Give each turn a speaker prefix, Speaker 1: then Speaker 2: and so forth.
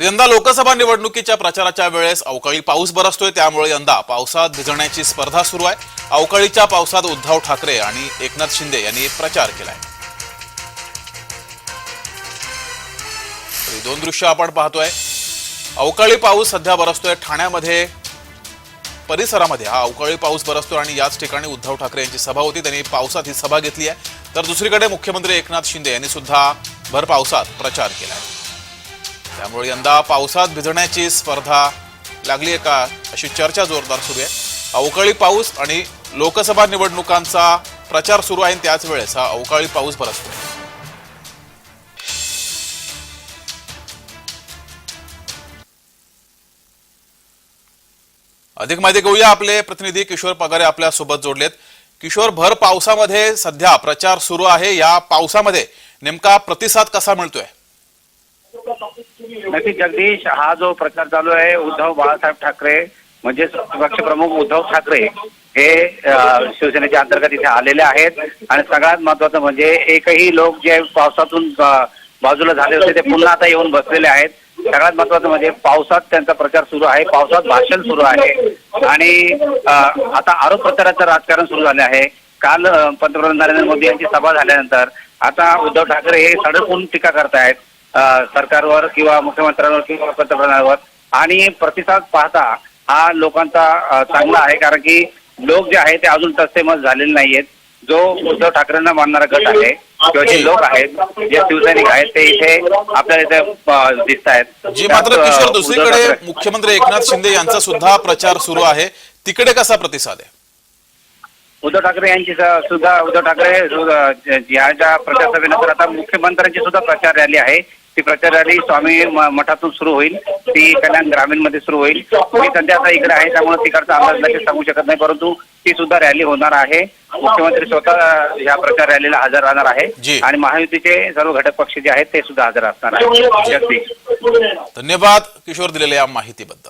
Speaker 1: यंदा लोकसभा निवडणुकीच्या प्रचाराच्या वेळेस अवकाळी पाऊस बरसतोय त्यामुळे यंदा पावसात भिजण्याची स्पर्धा सुरू आहे. अवकाळीच्या पावसात उद्धव ठाकरे आणि एकनाथ शिंदे यांनी प्रचार केलाय. दोन दृश्य आपण पाहतोय. अवकाळी पाऊस सध्या बरसतोय ठाण्यामध्ये परिसरामध्ये हा अवकाळी पाऊस बरसतोय आणि याच ठिकाणी उद्धव ठाकरे यांची सभा होती. त्यांनी पावसात ही सभा घेतली आहे. तर दुसरीकडे मुख्यमंत्री एकनाथ शिंदे यांनी सुद्धा भर पावसात प्रचार आहे त्यामुळे यंदा पावसात भिजण्याची स्पर्धा लागली आहे का अशी चर्चा जोरदार सुरू आहे. अवकाळी पाऊस आणि लोकसभा निवडणुकांचा प्रचार सुरू आहे त्याच वेळेस हा अवकाळी पाऊस बरसतो. अधिक माहिती घेऊया आपले प्रतिनिधी किशोर पगारे आपल्यासोबत जोडलेत. किशोर भर पावसामध्ये सध्या प्रचार सुरू आहे. या पावसामध्ये नेमका प्रतिसाद कसा मिळतोय?
Speaker 2: हो, नक्की जगदीश हा जो प्रचार चालू आहे उद्धव बाळासाहेब ठाकरे म्हणजे पक्षप्रमुख उद्धव ठाकरे हे शिवसेनेच्या अंतर्गत इथे आलेले आहेत. आणि सगळ्यात महत्वाचं म्हणजे एकही लोक जे पावसातून बाजूला झाले होते ते पुन्हा आता येऊन बसलेले आहेत. सगळ्यात महत्वाचं म्हणजे पावसात त्यांचा प्रचार सुरू आहे पावसात भाषण सुरू आहे. आणि आता आरोप प्रचाराचं राजकारण सुरू झाले आहे. काल पंतप्रधान नरेंद्र मोदी यांची सभा झाल्यानंतर आता उद्धव ठाकरे हे सडकून टीका करतायत. सरकारवर किंवा मुख्यमंत्र्यांवर किंवा पंतप्रधानांवर. आणि प्रतिसाद पाहता हा लोकांचा चांगला आहे. कारण की लोक जे आहे ते अजून तसेमत झालेले नाहीयेत. जो उद्धव ठाकरेंना मानणारा गट आहे किंवा जे लोक आहेत जे शिवसैनिक आहेत ते इथे आपल्याला इथे दिसत आहेत
Speaker 1: जी मात्र किशोर दुसरीकडे मुख्यमंत्री एकनाथ शिंदे यांचा सुद्धा प्रचार सुरू आहे. तिकडे कसा प्रतिसाद आहे?
Speaker 2: उद्धव ठाकरे यांची सुद्धा उद्धव ठाकरे सु- याच्या प्रचार सभेनंतर आता मुख्यमंत्र्यांची सुद्धा प्रचार रॅली आहे. ती प्रचार रॅली स्वामी मठातून सुरू होईल. ती कल्याण ग्रामीणमध्ये सुरू होईल. मी सध्या आता इकडे आहे त्यामुळे तिकडचा अंदाज लगेच सांगू शकत नाही परंतु ती सुद्धा रॅली होणार आहे. मुख्यमंत्री स्वतः या प्रचार रॅलीला हजर राहणार. आहे. आणि महायुतीचे सर्व घटक पक्ष जे आहेत ते सुद्धा हजर असणार आहेत. जगदीश.
Speaker 1: धन्यवाद किशोर दिलेल्या या माहितीबद्दल.